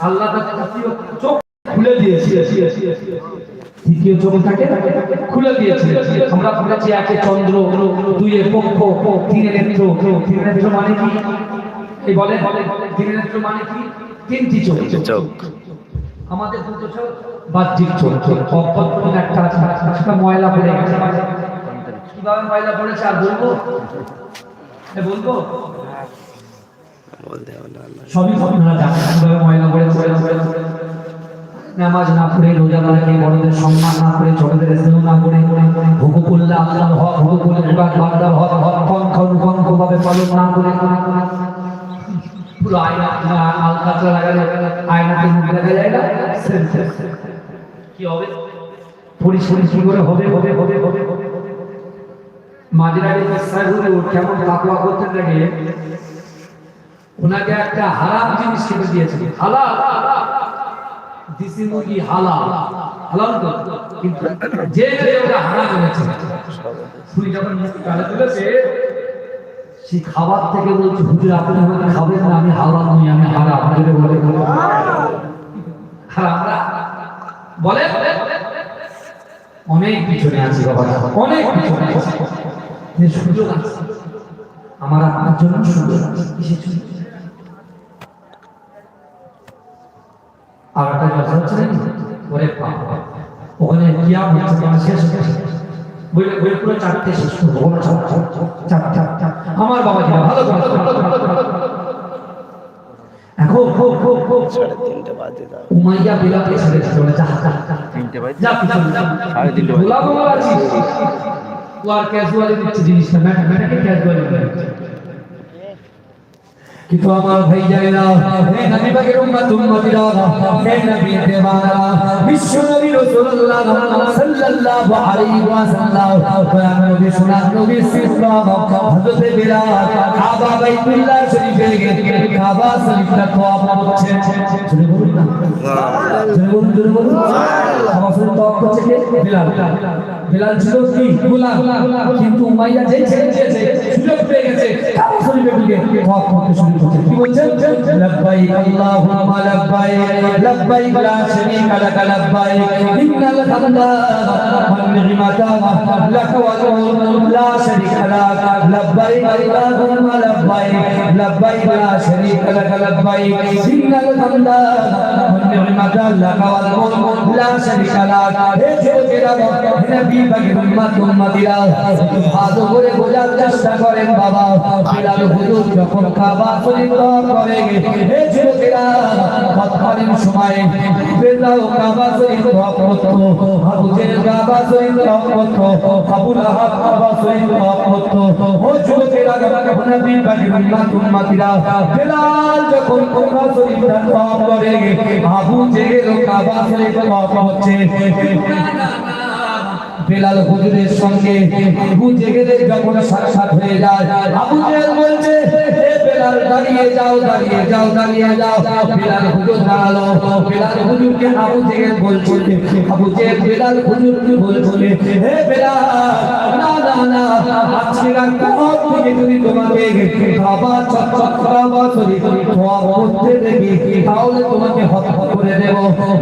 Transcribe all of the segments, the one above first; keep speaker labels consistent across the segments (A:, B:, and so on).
A: আল্লাহ।
B: চোখ চোখ
A: চোখ
B: আমাদের চোখ বাহ্যিক চোখ অভ্যন্তরীণ একটা ময়লা পড়ে গেছে। কীভাবে ময়লা পড়েছে আর বলব? এ বলব? সবই আপনারা জানেন কীভাবে ময়লা পড়ে নামাজ না পড়ে রোজা না রেখে বড়দের সম্মান না করে ছোটদের স্নেহ না করে হুকু করলে আল্লাহর হক হুকু করলে এবার বান্দার হক হক কন কন কন ভাবে পালন না করে। পুরো আয়না আলকাতরা লাগালে আয়নাতে মুখ দেখা যায় না? Same same same. কি হবে? পরিষ্কার কি করে হবে? হবে হবে হবে হবে। মাঝরাতে পেশায় ও কেমন তাকওয়া করতে লাগে ওনাকে একটা হারাম জিনিস খেতে দিয়েছে হালাল। দিসি মুরগি হালাল। হালাল তো। কিন্তু যে ওটা হারাম শুনি যখন তুলেছে, সেই খাবার থেকে বলছে, হুজুর, আপনি আমাকে খাবেন না, আমি হালাল নই, আমি হারাম। বলে বলে বলে অনেক পিছনে আছি। বাবা অনেক পিছনে আছি। যে সুযোগ আছে আমার আপনার জন্য সুযোগ আর একটা কথা হচ্ছে নাকি ওরে বাবা ওখানে কিয়া হচ্ছে মানে শেষ বইলে বইলে পুরো চারটে শেষ চাপ চাপ আমার বাবা ছিল ভালো ভালো ভালো ভালো করে। এখন
A: সাড়ে তিনটে বাজে দাও
B: উমাইয়া বিলাতে ছেড়ে চলে যা যা
A: তিনটে বাজে
B: যা
A: সাড়ে তিনটে বাজে
B: ও আর ক্যাজুয়ালি দিচ্ছে জিনিসটা ম্যাটা ম্যাটাকে ক্যাজুয়ালি দিচ্ছে কিন্তু আমার ভাই যায় না হে নবী পাকের উম্মত উম্মতিরা হে নবী দেওয়ানা বিশ্ব নবী রাসূলুল্লাহ সাল্লাল্লাহু আলাইহি ওয়াসাল্লাম কোরআন নবী সুনাত নবী সিফাত হযরত বিলাল কাবা বাইতুল্লাহ শরীফে গিয়ে কাবা শরীফটা তোয়াব করছে শুনে বলুন না জোরে বলুন জোরে বলুন কাবা শরীফ তোয়াব করছে কে বিলাল বিলাল ছিল কি? গোলাম। কিন্তু উমাইয়া যেই ছেড়ে দিয়েছে সুযোগ পেয়ে গেছে কাবা শরীফে ঢুকে তোয়াব করতে শুরু করছে। কি বলছেন? লব্বাইক আল্লাহুম্মা লব্বাইক লব্বাইক লা শারীকা লাক, লব্বাইক ইন্নাল হামদা ওয়ান নি'মাতা লাক ওয়াল মুলক লা শারীকা লাক লব্বাইক আল্লাহুম্মা লব্বাইক লব্বাইক লা শারীকা লাক, লব্বাইক ইন্নাল হামদা ওয়ান নি'মাতা লাক ওয়াল মুলক লা শারীকা লাক হে ছেলেরা উম্মতিরা ভালো করে বোঝার চেষ্টা বাবা। বিলাল বেলাল হুজুরের সঙ্গে আবু জেহেলের যখন সাক্ষাৎ হয়ে যায়, আবু জেহেল বলছে বেলাল, দাঁড়িয়ে যাও দাঁড়িয়ে যাও দাঁড়িয়ে যাও। বেলাল হুজুর দাঁড়াল। বেলাল হুজুরকে আবু জেহেল বলছে, আবু জেহেল, বেলাল হুজুরকে বলছে, হে বেলাল তোমাকে খাবা চকচক খাবা শরীর ধোয়া করতে দেখি, তাহলে তোমাকে হত্যা করে দেব।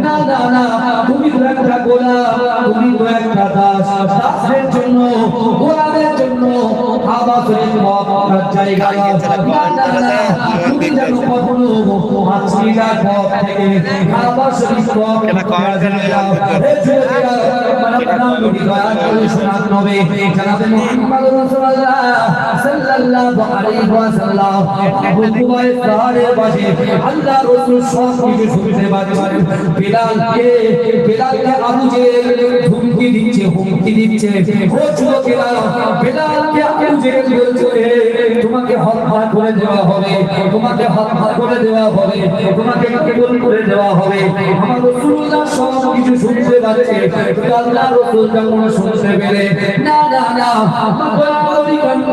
B: না না না, তুমি তো একটা গোলাম তুমি তো একটা দাসের জন্য গোলামের জন্য খাবা শরীর জায়গা না সাল্লাল্লাহু আলাইহি ওয়াসাল্লাম আবু কুবাইর পাহাড়ের আল্লাহ রাসূল সব শুনতে পাচ্ছেন বিলালকে বিলালকে আবু জেহেল হুমকি দিচ্ছে হুমকি দিচ্ছে। ও যুবকেরা বিলালকে আবু জেহেল বলছে তোমাকে হত্যা করে দেওয়া হবে, তোমাকে হত্যা করে দেওয়া হবে, তোমাকে কেবল করে দেওয়া হবে। আমার রাসূলুল্লাহ সব কিছু শুনতে পাচ্ছে। আল্লাহ রাসূল যখন শুনতে পেলে, না না না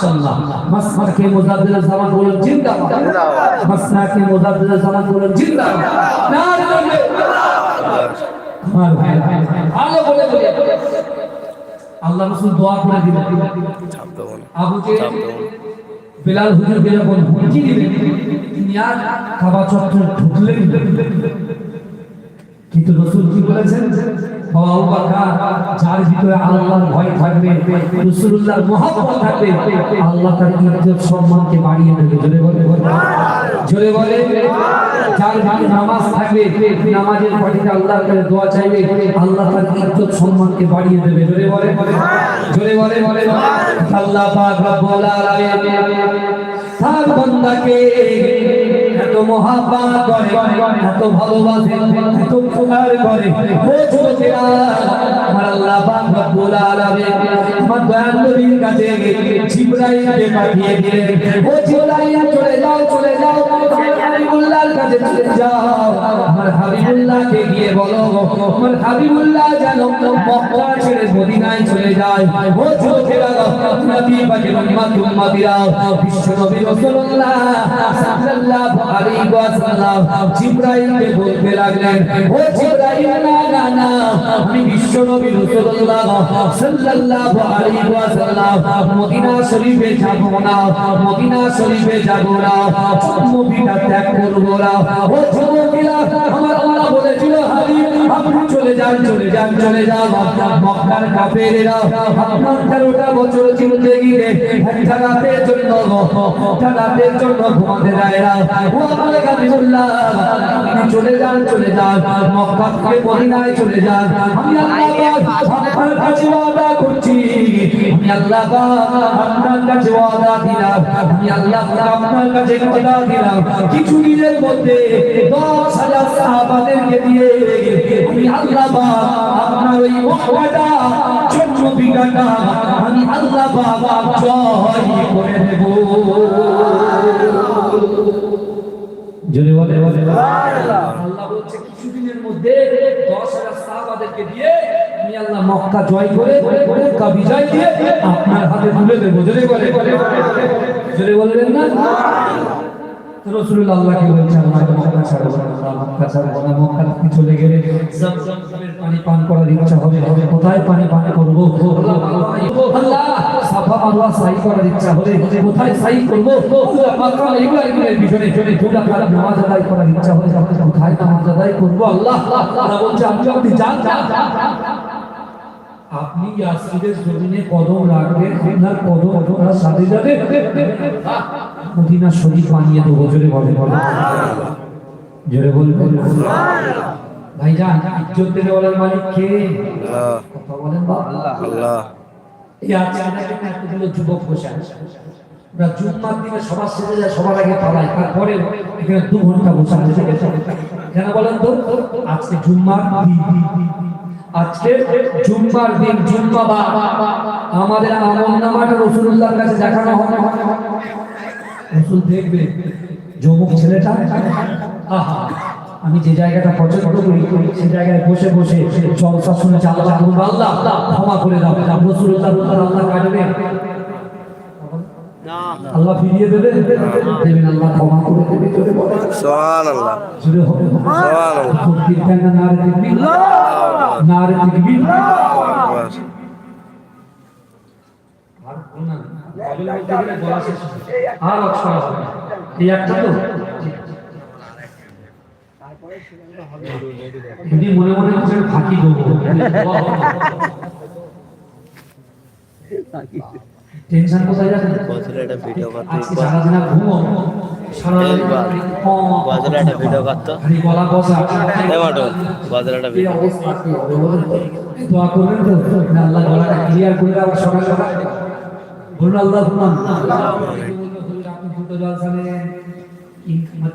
B: মাশাআল্লাহ। মাসমাকে মুজাদ্দিদ জামান বলেন জিন্দাবাদ মাসনাকে মুজাদ্দিদ জামান বলেন জিন্দাবাদ নারে আমার ভাই ভালো বলে বলে। আল্লাহ রাসূল দোয়া করে দিলেন আবু
A: না।
B: বেলাল হুজুর বেলা বল কিন্তু রসুল কি বলেছেন? আবু বকর, যার ভিতরে আল্লাহর ভয় থাকবে রাসূলুল্লাহর মহব্বত থাকবে আল্লাহ তার ইজ্জত সম্মানকে বাড়িয়ে দেবে। জোরে বলে জোরে বলে যার ভিতরে নামাজ থাকবে নামাজের পাঠিতে আল্লাহর কাছে দোয়া চাইবে আল্লাহ তার ইজ্জত সম্মানকে বাড়িয়ে দেবে। জোরে বলে জোরে বলে বলে আল্লাহ পাক রব্বুল আলামিন তার বান্দাকে এত মহাব্বত করে, এত ভালোবাসে, এত উপকার করে। ও যুবকেরা, আমার আল্লাহ পাক রব্বুল আলামিন আমার দয়াল নবীর কাছে জিবরাইলকে পাঠিয়ে দিলেন। ও জিবরাইল, চলে যাও চলে যাও। হাবিবুল্লাহর কাছে চলে যাও। আমার হাবিবুল্লাহকে গিয়ে বলো, আমার হাবিবুল্লাহ যেন মক্কা ছেড়ে মদিনায় চলে যায়। ও যুবকেরা নবী পাকের উম্মত, উম্মতিরা বিশ্ব নবী রাসূলুল্লাহ সাল্লাল্লাহু আলাইহি ওয়াসাল্লাম জিবরাইলকে বলতে লাগলেন, ও জিবরাইল, না না না, আমি বিশ্ব নবী রাসূলুল্লাহ সাল্লাল্লাহু আলাইহি ওয়াসাল্লাম মদিনা শরীফে যাব না, মদিনা শরীফে যাব না নবীটা ত্যাগ করব না। ও যুবকেরা আল্লাহ বলেছিল আপনি চলে যান চলে যান চলে যান। মক্কার কাফেরেরা, আপনার তেরোটা বছর চিনতে গিয়ে একটা রাতের জন্য একটা রাতের জন্য ঘুমাতে দেয় না। ও আমার কাবিবুল্লাহ আপনি চলে যান চলে যান। মক্কা থেকে মদিনায় চলে যান। আমি আল্লাহ আপনার কাছে ওয়াদা করছি। আমি আল্লাহ আপনার কাছে ওয়াদা দিলাম। আমি আল্লাহ আপনার কাছে ওয়াদা দিলাম। কিছু দিনের মধ্যে দশ হাজার সাহাবাদেরকে দিয়ে আপনার ওই করে দেব জোরে বলে বলে আল্লাহ বলছে, কিছুদিনের মধ্যে দশ হাজার দিয়ে আমি আল্লাহ মক্কা জয় করে, মক্কা বিজয় হাতে তুলে জোরে বলে না? পানি করার ইচ্ছা হবে কোথায় পানি করার ইচ্ছা কোথায় করার ইচ্ছা আল্লাহ আপনি আপনি। আপনি কদম রাখবেন, আপনার কদম সাথে যাবে। মদিনা শরীফ বানিয়ে দেবো জোরে বলে বলে জোরে বলবেন ভাইজান ইজ্জত দেওয়ার মালিক কে কথা বলেন
A: আল্লাহ।
B: এই আজকে এতগুলো যুবক বসে আমরা জুম্মার দিনে সবার সেজে যায় সবার আগে পালাই তারপরে এখানে দু ঘণ্টা বসে আছে কেন বলেন তো? আজকে জুম্মার আজকে জুম্মার দিন জুম্মা বা আমাদের আমল নামাটা রসুল্লাহর কাছে দেখানো হবে রসুল দেখবে যুবক ছেলেটা আহা আমি যে জায়গাটা পছন্দ করি সে জায়গায় বসে বসে জলসা শুনে আল্লাহ আল্লাহ আল্লাহ ক্ষমা করে দাও। রসুল্লাহ আল্লাহ কাটবে আল্লাহ ফিরিয়ে দেবে দেবেন আল্লাহ ক্ষমা করে দেবে জোরে বলে
A: সোহান আল্লাহ
B: জোরে হবে।
A: সোহান আল্লাহ
B: তকবীর দেন না নারে তাকবীর নারে তাকবীর আর কোন আর একটা মনে মনে
A: ভিডিও করতে। বছরে একটা ভিডিও
B: আল্লাহ গলাটা ক্লিয়ার করে আবার সকাল সকাল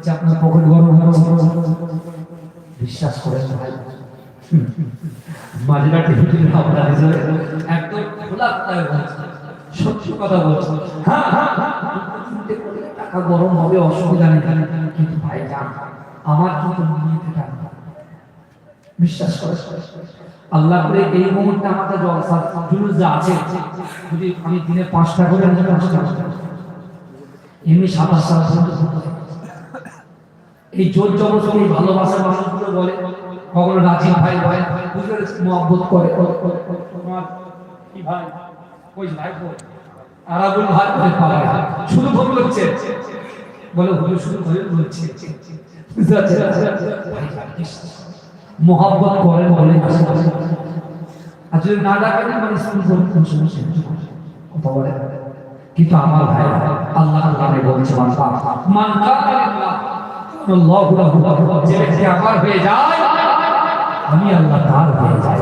B: আপনার বিশ্বাস করেন ভাই। মাঝরাতে হুজুর হিসেবে একদম খোলা সত্যি কথা বলছি। হ্যাঁ হ্যাঁ হ্যাঁ, করলে টাকা গরম হবে অসুবিধা নেই। কিন্তু ভাই জান আমার কিন্তু বিশ্বাস করে আল্লাহ করে এই মুহূর্তে আমাদের জলসা জুলুস যা আছে, যদি আমি দিনে পাঁচটা করে আমি পাঁচটা এমনি সাতাশ সাল এই জোর জবরদস্তি ভালোবাসার মানুষগুলো বলে, কখনো রাজি ভাই ভাই বুঝতে মহব্বত করে তোমার কি ভাই ওই ভাই আরাবুল ভাই বলে পালায়। শুধু ভুল করছে বলে হুজুর শুধু ভুল বলছে বুঝতে পারছেন? মহব্বত করেন বলে আর যদি না ডাকেন মানে স্কুল কথা বলে। কিন্তু আমার ভাই আল্লাহ নামে বলছে মান আল্লাহু যে ব্যক্তি আমার হয়ে যায় আমি আল্লাহ তার হয়ে যাই।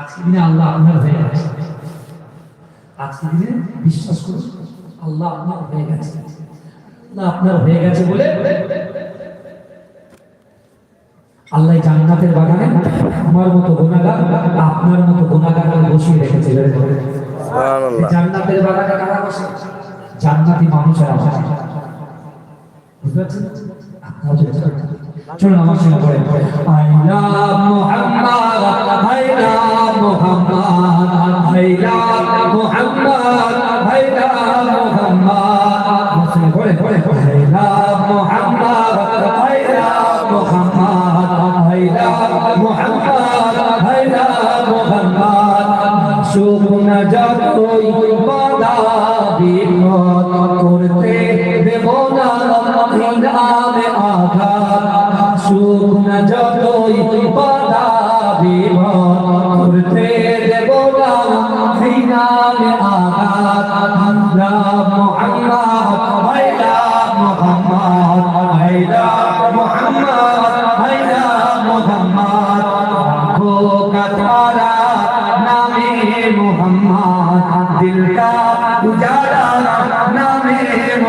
B: আজকে দিনে আল্লাহ আপনার হয়ে গেছে। আজকে দিনে বিশ্বাস করুন আল্লাহ আপনার হয়ে গেছে। আল্লাহ আপনার হয়ে গেছে বলে আল্লাহ জান্নাতের বাগানে আমার মতো গুণাগার আপনার মতো গুণাগার বসিয়ে রেখেছে জান্নাতের বাগানে কারা বসে? জান্নাতি মানুষেরা বসে। বুঝতে পারছেন? চলুন আমার সঙ্গে পড়ে। আইলা মুহাম্মদ আইলা মুহাম্মদ আইলা মুহাম্মদ আইলা মুহাম্মদ। আমার পড়ে পড়ে। মুহাম্মদ শুকন যতই বাধা বিপদ করতে দেব না হিনামে আঘাত। শুকন যতই বাধা বিপদ করতে দেব না হিনামে আঘাত। আমরা মুহাম্মদ ভাইরা মুহাম্মদ ভাইরা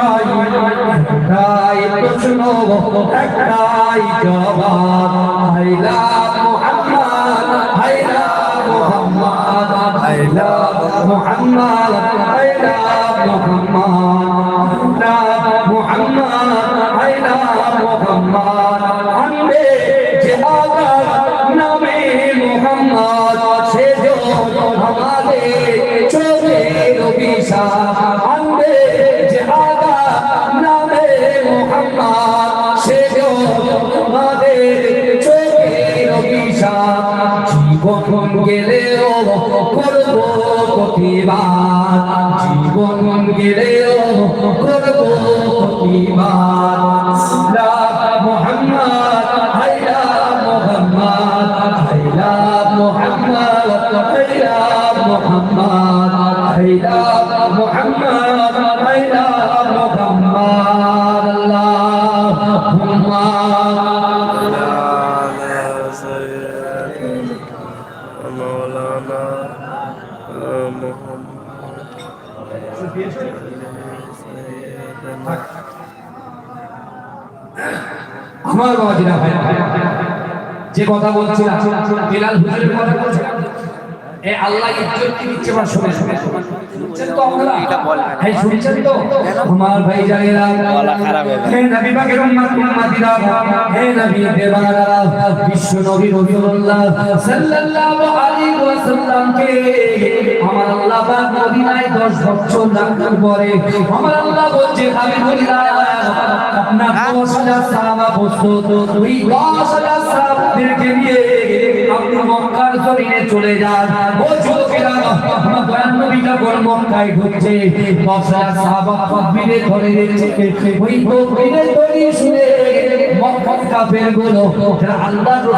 B: আই একটাই প্রশ্ন একটাই জবাব আইলা মোহাম্মদ আইলা মোহাম্মদ আইলা মোহাম্মদ আইলা মোহাম্মদ আইলা মোহাম্মদ প্রতিবাদ জীবন গেলেও করব প্রতিবাদ লা মোহাম্মদ হাইলা মোহাম্মদ হাইলা মোহাম্মদ হাইলা মোহাম্মদ হাইলা মোহাম্মদ হাইলা মোহাম্মদ আল্লাহুম্মা
C: مولانا
B: আমার বাবা দিরা ভাই যে কথা বলছিলাম বেলাল হুসেনের কথা বলছিলাম। এ আল্লাহ ইজ্জত কি দিচ্ছে বা শুনে শুনে শুনছেন তো আপনারা ভাই শুনছেন তো আমার ভাই জানেরা
A: গলা খারাপ হয়ে
B: হে নবী পাকের উম্মত উম্মতিরা হে নবী দেবারা বিশ্ব নবী রাসূলুল্লাহ সাল্লাল্লাহু আলাইহি ওয়াসাল্লামকে আমার আল্লাহ পাক মদিনায় 10 বছর রাখার পরে আমার আল্লাহ বলছে আমি হাবিবুল্লাহ আপনার 10000 সাহাবা প্রস্তুত ওই 10000 সাহাবাদেরকে নিয়ে আপনি মক্কার জমিনে চলে যান ও যুবকেরা আমার দয়াল নবী যখন মক্কায় ঘুরছে 10000 সাহাবা ধরে রেখেছে। ওই তাকবীরে ধরে শুনে মক্কা